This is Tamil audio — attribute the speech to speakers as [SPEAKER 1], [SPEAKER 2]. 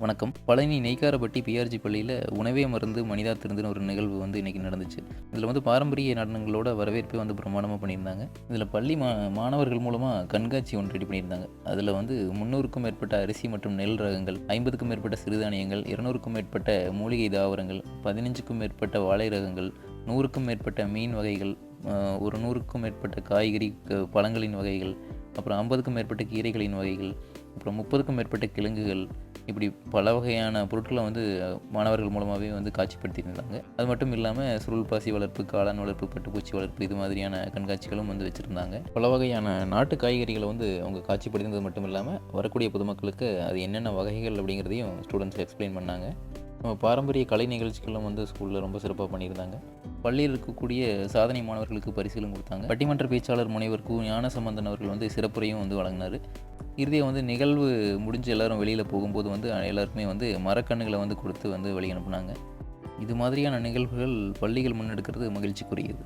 [SPEAKER 1] வணக்கம். பழனி நெய்காரப்பட்டி பிஆர்ஜி பள்ளியில் உணவே மருந்து மனிதா திருந்துன்னு ஒரு நிகழ்வு வந்து இன்றைக்கி நடந்துச்சு. இதில் வந்து பாரம்பரிய நடனங்களோட வரவேற்பை வந்து பிரமாணமாக பண்ணியிருந்தாங்க. இதில் பள்ளி மா மாணவர்கள் மூலமாக கண்காட்சி ஒன்று ரெடி பண்ணியிருந்தாங்க. அதில் வந்து முந்நூறுக்கும் மேற்பட்ட அரிசி மற்றும் நெல் ரகங்கள் ஐம்பதுக்கும் மேற்பட்ட சிறுதானியங்கள் இருநூறுக்கும் மேற்பட்ட மூலிகை தாவரங்கள் பதினஞ்சுக்கும் மேற்பட்ட வாழை ரகங்கள் நூறுக்கும் மேற்பட்ட மீன் வகைகள் ஒரு நூறுக்கும் மேற்பட்ட காய்கறி பழங்களின் வகைகள் அப்புறம் ஐம்பதுக்கும் மேற்பட்ட கீரைகளின் வகைகள் அப்புறம் முப்பதுக்கும் மேற்பட்ட கிழங்குகள் இப்படி பல வகையான பொருட்களை வந்து மாணவர்கள் மூலமாகவே வந்து காட்சிப்படுத்தியிருந்தாங்க. அது மட்டும் இல்லாமல் சுருள் பாசி வளர்ப்பு காளான் வளர்ப்பு பட்டுப்பூச்சி வளர்ப்பு இது மாதிரியான கண்காட்சிகளும் வந்து வச்சுருந்தாங்க. பல வகையான நாட்டு காய்கறிகளை வந்து அவங்க காட்சிப்படுத்தினது மட்டும் இல்லாமல் வரக்கூடிய பொதுமக்களுக்கு அது என்னென்ன வகைகள் அப்படிங்கிறதையும் ஸ்டூடெண்ட்ஸ் எக்ஸ்பிளைன் பண்ணாங்க. நம்ம பாரம்பரிய கலை நிகழ்ச்சிகளும் வந்து ஸ்கூலில் ரொம்ப சிறப்பாக பண்ணியிருந்தாங்க. பள்ளியில் இருக்கக்கூடிய சாதனை மாணவர்களுக்கு பரிசுகளும் கொடுத்தாங்க. பட்டிமன்ற பேச்சாளர் முனைவர் கு ஞானசம்பந்தன் அவர்கள் வந்து சிறப்புரையும் வந்து வழங்கினார். இறுதியாக வந்து நிகழ்வு முடிஞ்சு எல்லாரும் வெளியில் போகும்போது வந்து எல்லாருக்குமே வந்து மரக்கண்ணுகளை வந்து கொடுத்து வந்து வழி அனுப்புனாங்க. இது மாதிரியான நிகழ்வுகள் பள்ளிகள் முன்னெடுக்கிறது மகிழ்ச்சிக்குரியது.